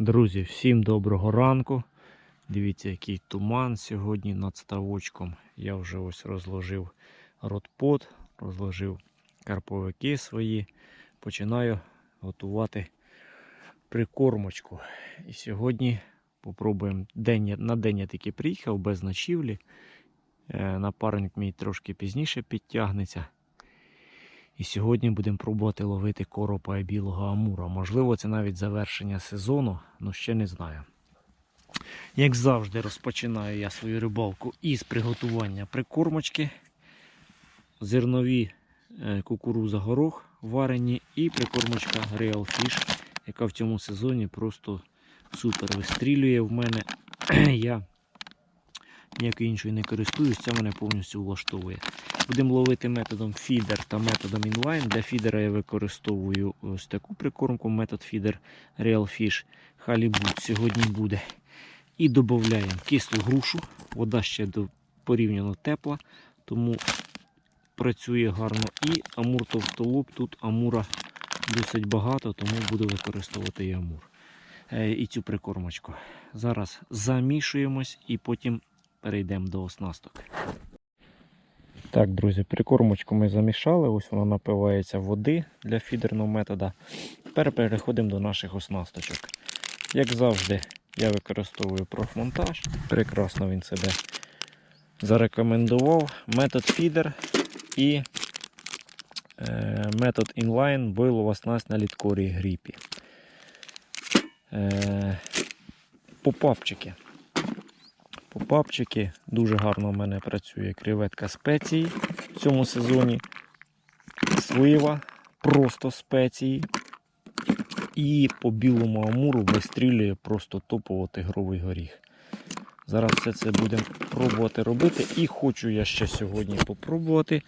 Друзі, всім доброго ранку. Дивіться, який туман сьогодні над ставочком. Я вже ось розложив ротпот, розложив карповики свої. Починаю готувати прикормочку. І сьогодні попробуємо день, на день я таки приїхав без ночівлі. Е, Напарник мій трошки пізніше підтягнеться. І сьогодні будемо пробувати ловити коропа і білого амура. Можливо, це навіть завершення сезону, але ще не знаю. Як завжди, розпочинаю я свою рибалку із приготування прикормочки, зернові е, кукуруза горох варені і прикормочка Real Fish, яка в цьому сезоні просто супер вистрілює в мене. Я ніякою іншою не користуюсь, це мене повністю влаштовує. Будемо ловити методом фідер та методом інлайн. Для фідера я використовую ось таку прикормку, метод фідер Real Fish Halibut сьогодні буде. І додаємо кислу грушу. Вода ще порівняно тепла, тому працює гарно. І амур товстолоб. Тут амура досить багато, тому буду використовувати і амур. Е, і цю прикормочку. Зараз замішуємось і потім перейдемо до оснасток. Так, друзі, прикормочку ми замішали, ось вона напивається води для фідерного метода. Тепер переходимо до наших оснасточок. Як завжди, я використовую профмонтаж. Прекрасно він себе зарекомендував. Метод фідер і е, метод інлайн бойлова снасть на літкорі гріпі. Е, попапчики. Попапчики. Дуже гарно в мене працює креветка спеції в цьому сезоні. Слива, просто спеції. І по білому амуру вистрілює просто топово тигровий горіх. Зараз все це будемо пробувати робити. І хочу я ще сьогодні попробувати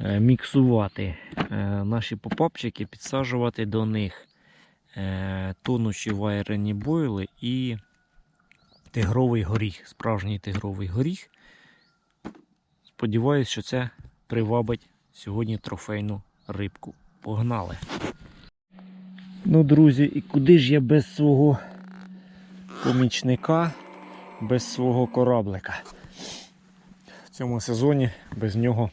е, міксувати е, наші попапчики, підсаджувати до них е, тонучі вайрені бойли і тигровий горіх, справжній тигровий горіх. Сподіваюсь, що це привабить сьогодні трофейну рибку. Погнали! Ну, друзі, і куди ж я без свого помічника, без свого кораблика? В цьому сезоні без нього,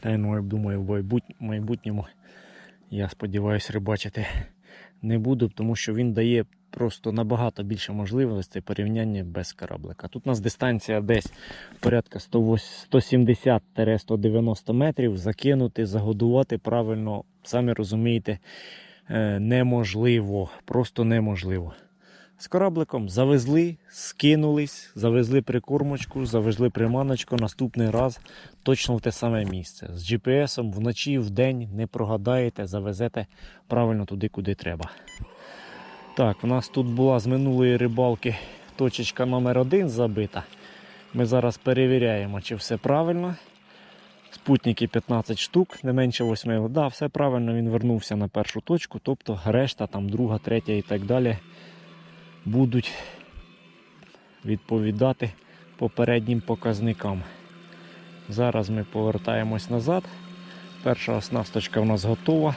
та я ну, думаю, в майбутньому я сподіваюся рибачити не буду, тому що він дає просто набагато більше можливостей порівняння без кораблика. Тут у нас дистанція десь порядка 170-190 метрів. Закинути, загодувати правильно, самі розумієте, е, неможливо, просто неможливо. З корабликом завезли, скинулись, завезли прикормочку, завезли приманочку. Наступний раз точно в те саме місце. З GPS вночі, вдень не прогадаєте, завезете правильно туди, куди треба. Так, у нас тут була з минулої рибалки точечка номер один забита. Ми зараз перевіряємо, чи все правильно. Спутники 15 штук, не менше 8. Да, все правильно, він вернувся на першу точку, тобто решта, там друга, третя і так далі будуть відповідати попереднім показникам. Зараз ми повертаємось назад. Перша оснасточка в нас готова.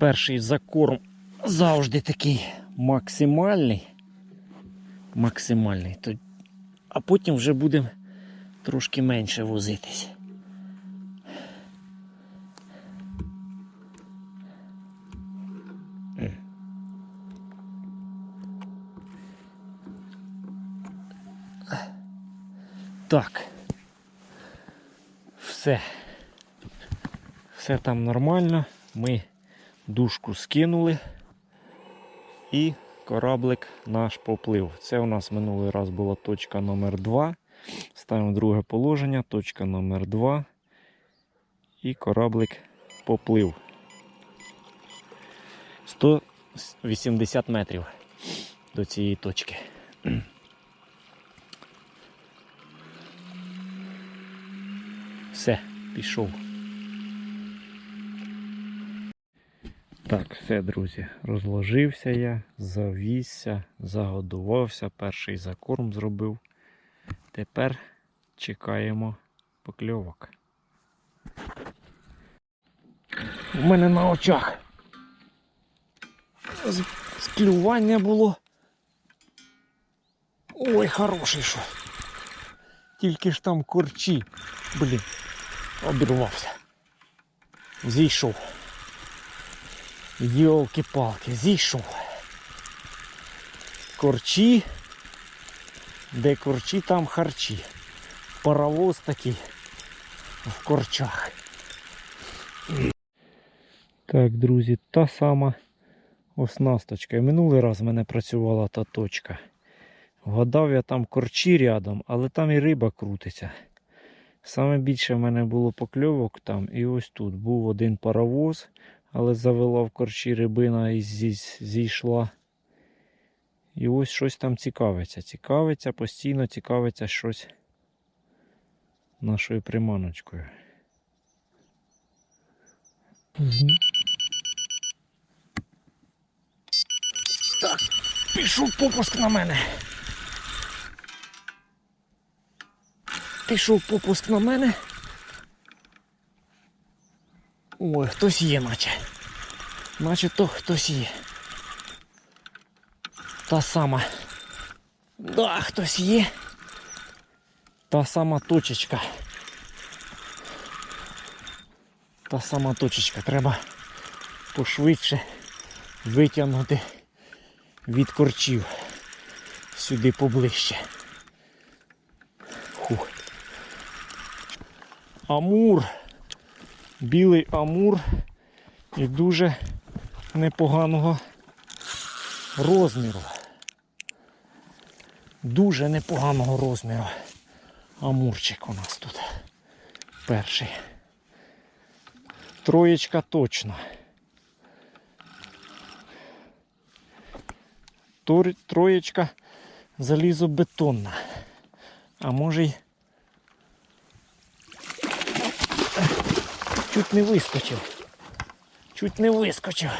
Перший закорм завжди такий максимальний. Максимальний. А потім вже будемо трошки менше возитись. Так. Все. Все там нормально. Ми дужку скинули. І кораблик наш поплив. Це у нас минулий раз була точка номер 2. Ставимо друге положення, точка номер 2. І кораблик поплив. 180 метрів до цієї точки. Все, пішов. Так, все, друзі, розложився я, завісся, загодувався, перший закорм зробив. Тепер чекаємо покльовок. У мене на очах. Склювання було. Ой, хороший що. Тільки ж там корчі. Блін. Обірвався. Зійшов. Йолки-палки, зійшов. Корчі. Де корчі, там харчі. Паровоз такий в корчах. Так, друзі, та сама оснасточка. І минулий раз в мене працювала та точка. Вгадав я там корчі рядом, але там і риба крутиться. Саме більше в мене було покльовок там, і ось тут був один паровоз, але завела в корчі рибина і зійшла. І ось щось там цікавиться. Цікавиться, постійно цікавиться щось нашою приманочкою. Так, пішов попуск на мене. Пішов попуск на мене. Ой, хтось є, наче. Наче то хтось є. Та сама. Да, хтось є. Та сама точечка. Та сама точечка. Треба пошвидше витягнути від корчів сюди поближче. Фух. Амур. Білий амур і дуже непоганого розміру. Дуже непоганого розміру. Амурчик у нас тут. Перший. Троєчка точно. Троєчка залізобетонна. А може й чуть не вискочив. Чуть не вискочив.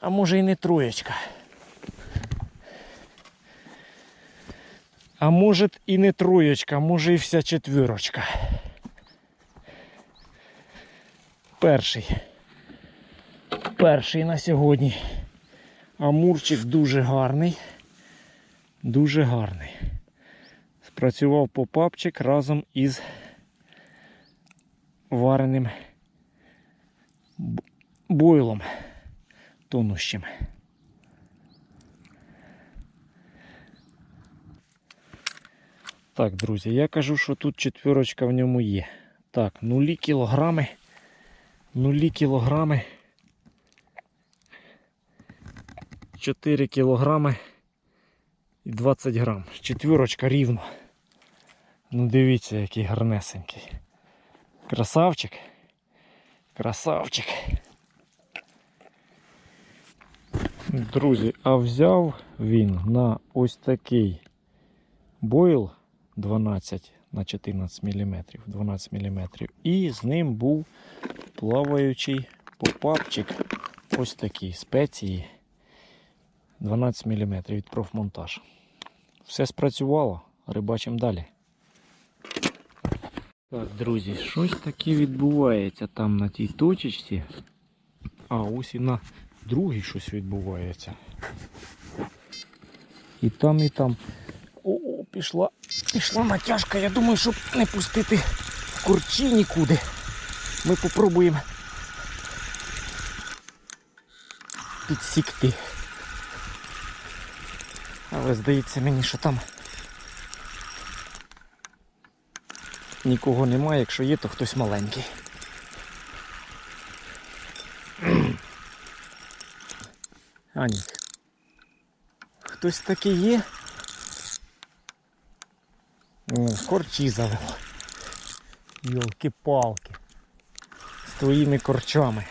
А може й не троєчка. А може і не троєчка, може і вся четвірочка. Перший. Перший на сьогодні. Амурчик дуже гарний. Дуже гарний. Спрацював попапчик разом із вареним бойлом тонущим. Так, друзі, я кажу, що тут четвірочка в ньому є. Так, нулі кілограми. Нулі кілограми. 4 кілограми і 20 грам. Четвірочка рівно. Ну дивіться, який гарнесенький. Красавчик. Красавчик. Друзі, а взяв він на ось такий бойл 12 на 14 мм, 12 мм. І з ним був плаваючий попапчик. Ось такий спеції 12 мм від профмонтаж. Все спрацювало, рибачимо далі. Так, друзі, щось таке відбувається там на тій точечці. А ось і на другій щось відбувається. І там, і там. О, о, пішла, пішла натяжка. Я думаю, щоб не пустити в корчі нікуди. Ми попробуємо підсікти. Але здається мені, що там нікого немає, якщо є, то хтось маленький. А ні. Хтось такий є. О, корчі завело. Йолки-палки. З твоїми корчами.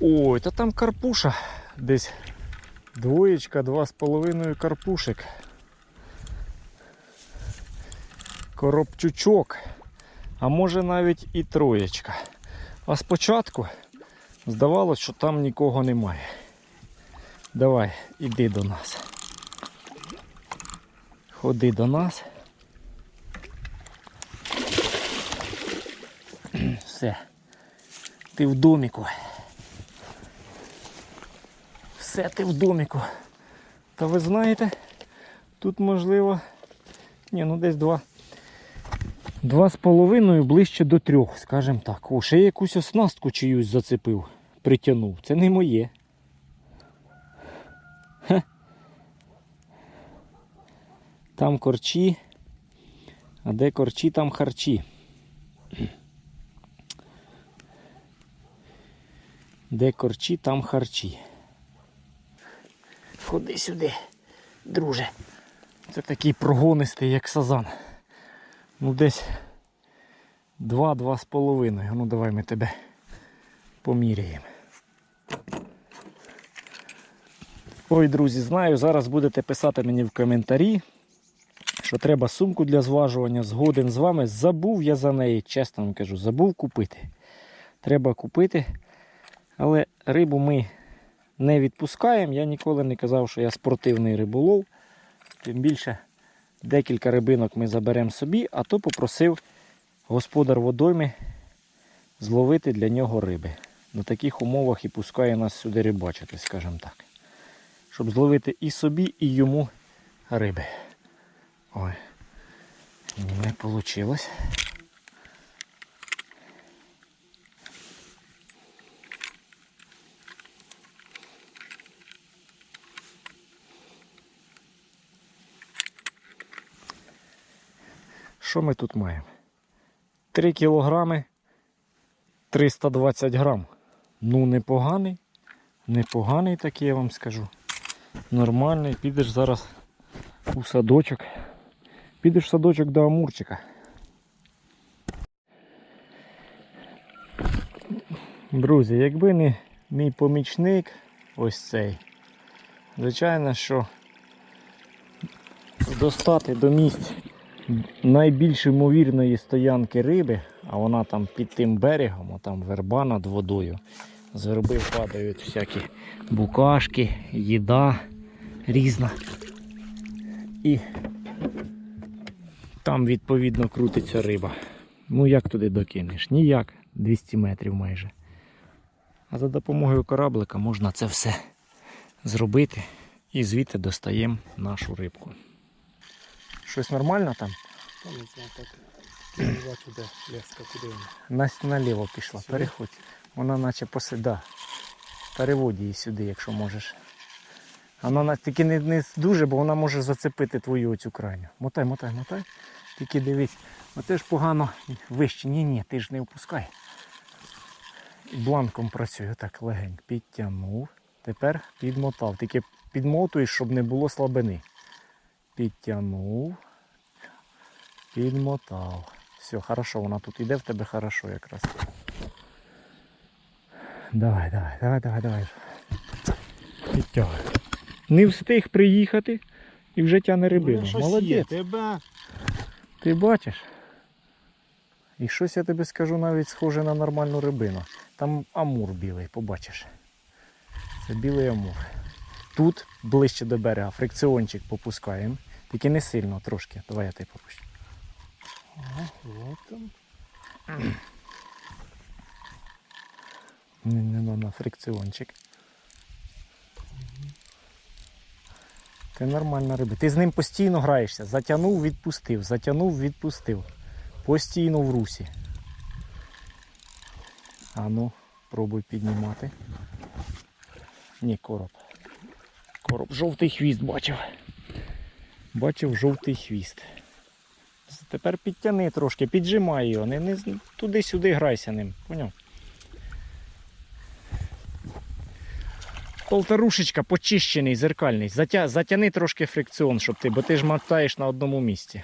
Ой, та там карпуша десь двоєчка, два з половиною карпушек. Коробчучок, а може навіть і троєчка. А спочатку здавалося, що там нікого немає. Давай, іди до нас. Ходи до нас. Все. Ти в доміку. Все ти в доміку. Та ви знаєте, тут можливо. Ні, ну десь два. Два з половиною ближче до трьох, скажімо так. О, ще якусь оснастку чиюсь зацепив, притягнув. Це не моє. Хе. Там корчі, а де корчі, там харчі. Де корчі, там харчі. Ходи сюди, друже. Це такий прогонистий, як сазан. Ну десь два-два з половиною. Ну давай ми тебе поміряємо. Ой, друзі, знаю, зараз будете писати мені в коментарі, що треба сумку для зважування. Згоден з вами. Забув я за неї, чесно вам кажу, забув купити. Треба купити. Але рибу ми не відпускаємо. Я ніколи не казав, що я спортивний риболов. Тим більше декілька рибинок ми заберемо собі, а то попросив господар водойми зловити для нього риби. На таких умовах і пускає нас сюди рибачити, скажімо так. Щоб зловити і собі, і йому риби. Ой, не вийшло. Що ми тут маємо? 3 кілограми 320 грам. Ну, непоганий. Непоганий такий, я вам скажу. Нормальний. Підеш зараз у садочок. Підеш в садочок до Амурчика. Друзі, якби не мій помічник, ось цей, звичайно, що достати до місць найбільш ймовірної стоянки риби, а вона там під тим берегом, а там верба над водою. З верби падають всякі букашки, їда різна. І там відповідно крутиться риба. Ну як туди докинеш? Ніяк, 200 метрів майже. А за допомогою кораблика можна це все зробити і звідти достаємо нашу рибку. Щось нормально там? Там не знаю, так. Не бачу, де леска, куди вона. Настя наліво пішла, Сюди? переходь. Вона наче посида. Переводь її сюди, якщо можеш. Вона тільки не, не дуже, бо вона може зацепити твою оцю крайню. Мотай, мотай, мотай. Тільки дивись. Оце ж погано вище. Ні, ні, ти ж не опускай. Бланком працюю, так легенько. Підтягнув. Тепер підмотав. Тільки підмотуєш, щоб не було слабини. Підтягнув. Підмотав. Все, хорошо, вона тут іде в тебе хорошо якраз. Давай, давай, давай, давай, давай. Підтягуй. Не встиг приїхати і вже тяне рибину. Ну, Молодець. Тебе Ти бачиш? І щось я тобі скажу навіть схоже на нормальну рибину. Там амур білий, побачиш. Це білий амур. Тут ближче до берега фрикціончик попускаємо. Тільки не сильно трошки. Давай я тебе попущу. Ага. Не, на фрикціончик. Це нормальна риба. Ти з ним постійно граєшся. Затягнув, відпустив, затягнув, відпустив. Постійно в русі. А ну, пробуй піднімати. Ні, короб. Короб. Жовтий хвіст бачив. Бачив жовтий хвіст. Тепер підтяни трошки, піджимай його, не, не туди-сюди грайся ним. Поняв? Полторушечка почищений, зеркальний. Затя... Затяни трошки фрикціон, щоб ти, бо ти ж мотаєш на одному місці.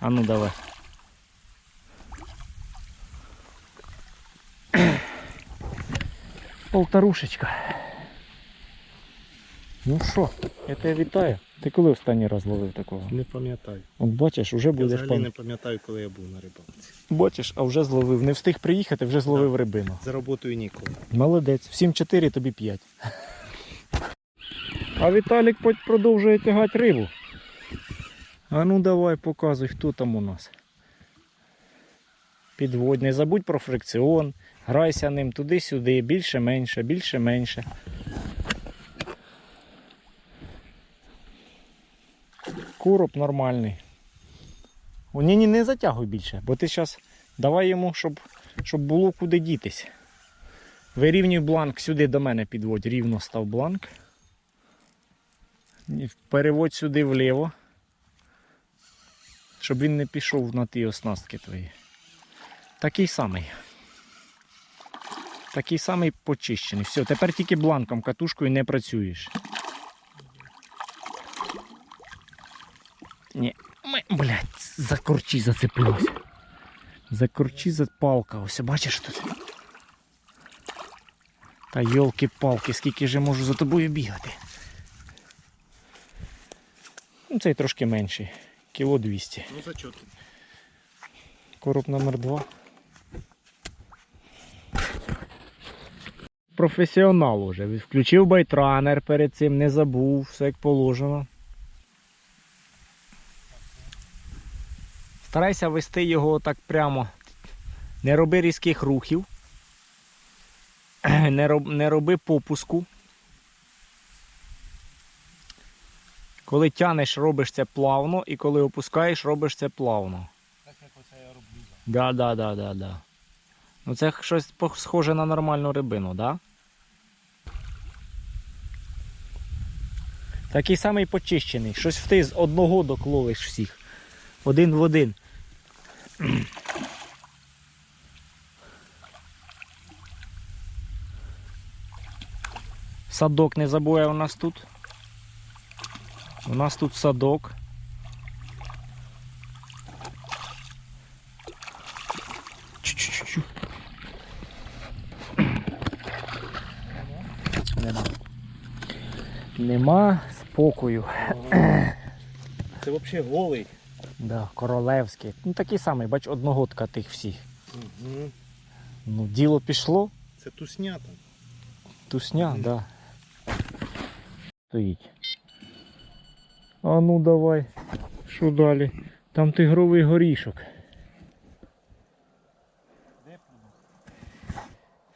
А ну давай. Полторушечка. Ну що, я тебе вітаю. Ти коли останній раз ловив такого? Не пам'ятаю. От бачиш, вже Я будеш взагалі пам... не пам'ятаю, коли я був на рибалці. Бачиш, а вже зловив. Не встиг приїхати, вже зловив рибину. За роботою ніколи. Молодець. Всім 4, тобі 5. А Віталік продовжує тягати рибу. А ну давай показуй, хто там у нас. Підводь, не забудь про фрикціон. Грайся ним туди-сюди, більше-менше, більше-менше. Короб нормальний. О, ні, ні, не затягуй більше, бо ти зараз давай йому, щоб, щоб було куди дітись. Вирівнюй бланк сюди до мене підводь. Рівно став бланк. Переводь сюди вліво. Щоб він не пішов на ті оснастки твої. Такий самий. Такий самий почищений. Все, тепер тільки бланком катушкою не працюєш. Ні, ми, блядь, за корчі зацепилось. За корчі за палка. Ось бачиш тут. Та йолки-палки, скільки же можу за тобою бігати. Ну, цей трошки менший. Кіло 200. Ну зачот. Короб номер 2. Професіонал уже. Включив байтранер перед цим, не забув, все як положено. Старайся вести його так прямо. Не роби різких рухів. Не, роб, не роби попуску. Коли тянеш, робиш це плавно, і коли опускаєш, робиш це плавно. Так як оце я роблю. Да, да, да, да, да. Ну це щось схоже на нормальну рибину, да? Такий самий почищений. Щось в ти з одного докловиш всіх. Один в один. Садок не забувай у нас тут. У нас тут садок. Нема спокою. Це взагалі голий. Да, королевський. Ну такий самий, бач, одногодка тих всіх. Угу. Ну, діло пішло, Це туснята. тусня, Мгм. да. Стоїть. А ну давай. Що далі? Там тигровий горішок.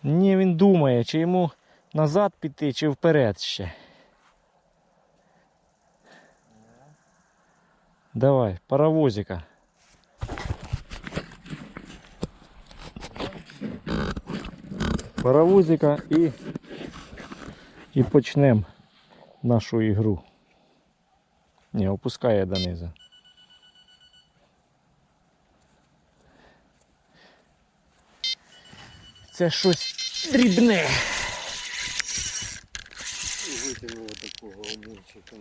Ні, він думає, чи йому назад піти, чи вперед ще. Давай, паровозика. Паровозика і, і почнемо нашу ігру. Ні, опускає донизу. Це щось дрібне. Витягнуло такого амурчика.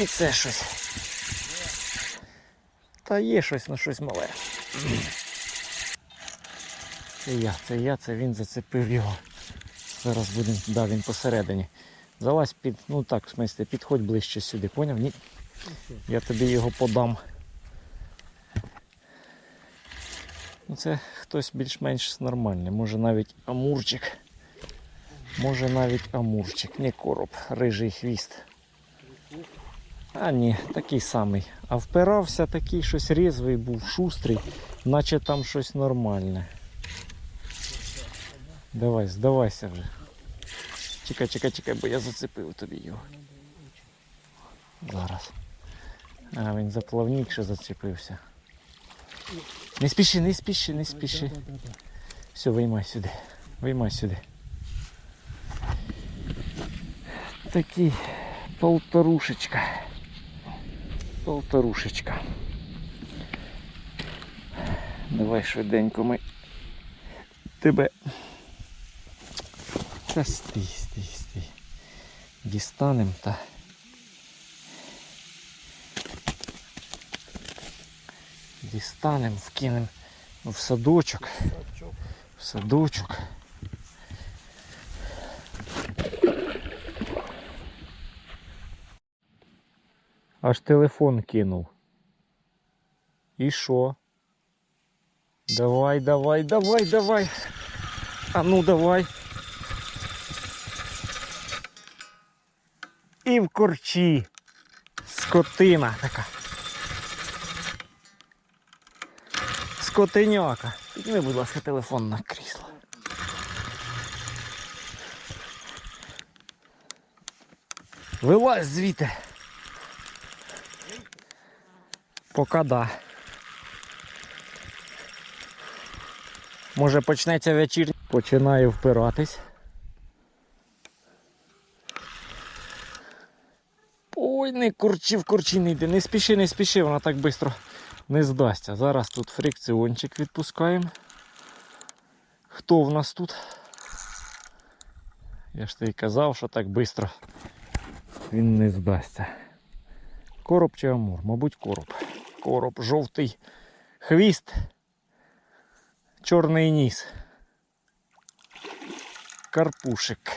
І це щось. Та є щось, ну щось мале. Це я, це я, це він зацепив його. Зараз будемо, да, він посередині. Залазь під, ну так, в смислі, підходь ближче сюди, поняв? Ні. Я тобі його подам. Ну це хтось більш-менш нормальний. Може навіть амурчик. Може навіть амурчик. Не короб, рижий хвіст. А ні, такий самий. А впирався такий щось різвий був, шустрий, наче там щось нормальне. Давай, здавайся вже. Чекай, чекай, чекай, бо я зацепив тобі його. Зараз. А, він за плавник ще зацепився. Не спіши, не спіши, не спіши. Все, виймай сюди. Виймай сюди. Такий полторушечка. Полторушечка. Давай швиденько ми тебе. Та стій, стій, стій. Дістанем та. Дістанем, вкинем в садочок. В садочок. Аж телефон кинув. І що? Давай, давай, давай, давай. А ну давай. І в корчі. Скотина така. Скотиняка. Підніми, будь ласка, телефон на крісло. Вилазь звідти. Пока да. Може почнеться вечір. Починаю впиратись. Ой, не курчі в курчі не йде. Не спіши, не спіши, вона так швидко не здасться. Зараз тут фрикціончик відпускаємо. Хто в нас тут? Я ж тобі казав, що так швидко він не здасться. Короб чи амур? Мабуть, короб. Короб, жовтий хвіст, чорний ніс. Карпушик.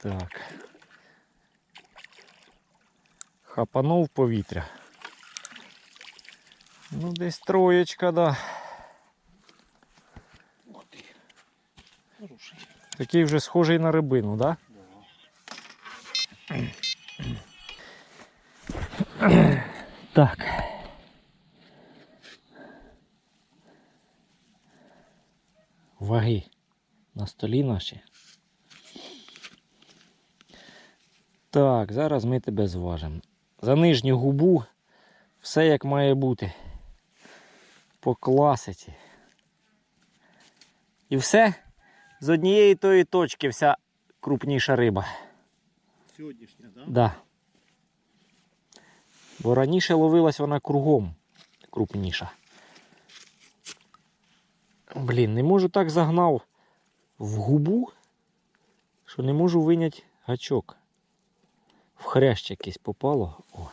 Так. Хапанув повітря. Ну, десь троєчка, да. Такий вже схожий на рибину, да? Столі наші. Так, зараз ми тебе зважимо. За нижню губу все як має бути. По класиці. І все? З однієї тої точки вся крупніша риба. Сьогоднішня, так? Да. Бо раніше ловилась вона кругом крупніша. Блін, не можу так загнав в губу, що не можу виняти гачок. В хрящ якийсь попало. О.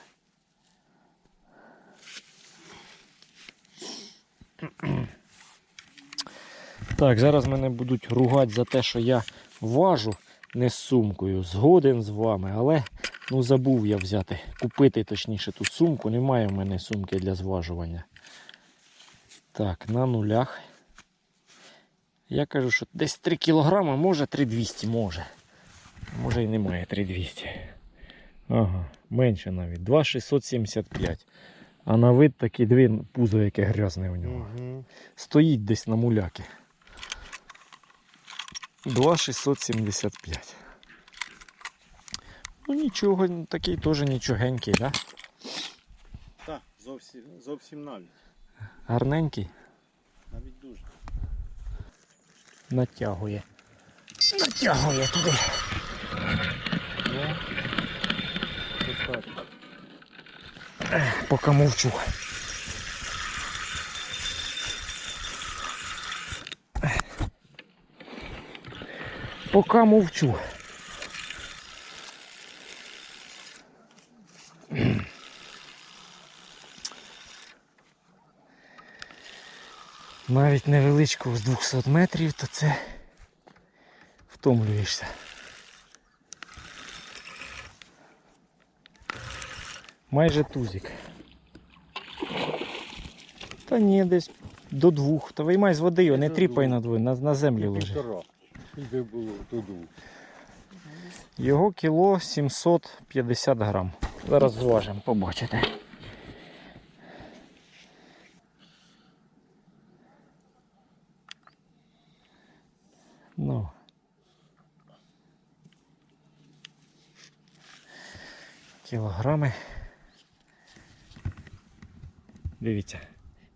Так, зараз мене будуть ругати за те, що я важу не з сумкою. Згоден з вами, але ну забув я взяти, купити точніше ту сумку. Немає в мене сумки для зважування. Так, на нулях. Я кажу, що десь 3 кілограми, може 3200, може. Може і немає 3200. Ага, менше навіть. 2,675. А на вид такі дві пузо, яке грязне у нього. Угу. Стоїть десь на муляки. 2,675. Ну нічого, такий теж нічогенький, да? Так, зовсім, зовсім навіть. Гарненький. Навіть дуже. Натягує. Натягує туди. Поки мовчу. Поки мовчу. Навіть невеличкого з 200 метрів, то це втомлюєшся. Майже тузик. Та ні, десь до двох. Та виймай з води його, не тріпай на двоє, на, на землі лежи. Його кіло 750 грам. Зараз зважимо, побачите. Ну. Кілограми. Дивіться.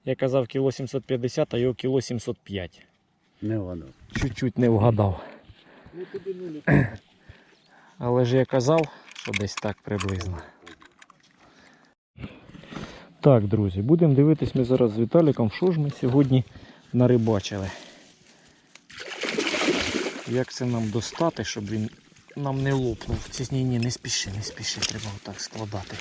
Я казав кіло 750, а його кіло 705. Не воно. Чуть-чуть не вгадав. Але ж я казав, що десь так приблизно. Так, друзі, будемо дивитись ми зараз з Віталіком, що ж ми сьогодні нарибачили. Як це нам достати, щоб він нам не лопнув. Ці ні, ні, не спіши, не спіши, треба отак складати.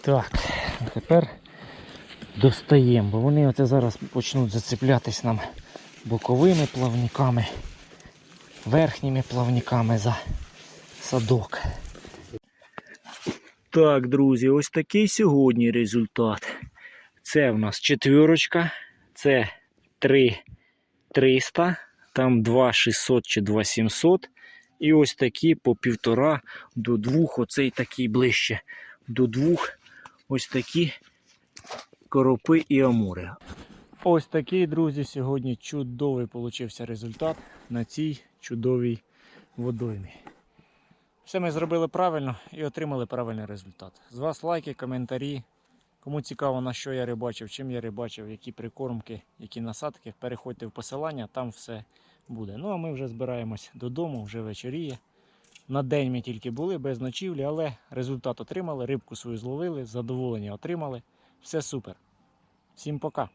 Так, тепер достаємо, бо вони оце зараз почнуть зацеплятись нам боковими плавниками, верхніми плавниками за садок. Так, друзі, ось такий сьогодні результат. Це в нас четвірочка, це 3300, там 2600 чи 2700. І ось такі по півтора до двох, оцей такий ближче до двох, ось такі коропи і амури. Ось такий, друзі, сьогодні чудовий получився результат на цій чудовій водоймі. Все ми зробили правильно і отримали правильний результат. З вас лайки, коментарі. Кому цікаво, на що я рибачив, чим я рибачив, які прикормки, які насадки, переходьте в посилання, там все буде. Ну а ми вже збираємось додому, вже вечоріє. На день ми тільки були без ночівлі, але результат отримали, рибку свою зловили, задоволення отримали. Все супер. Всім пока.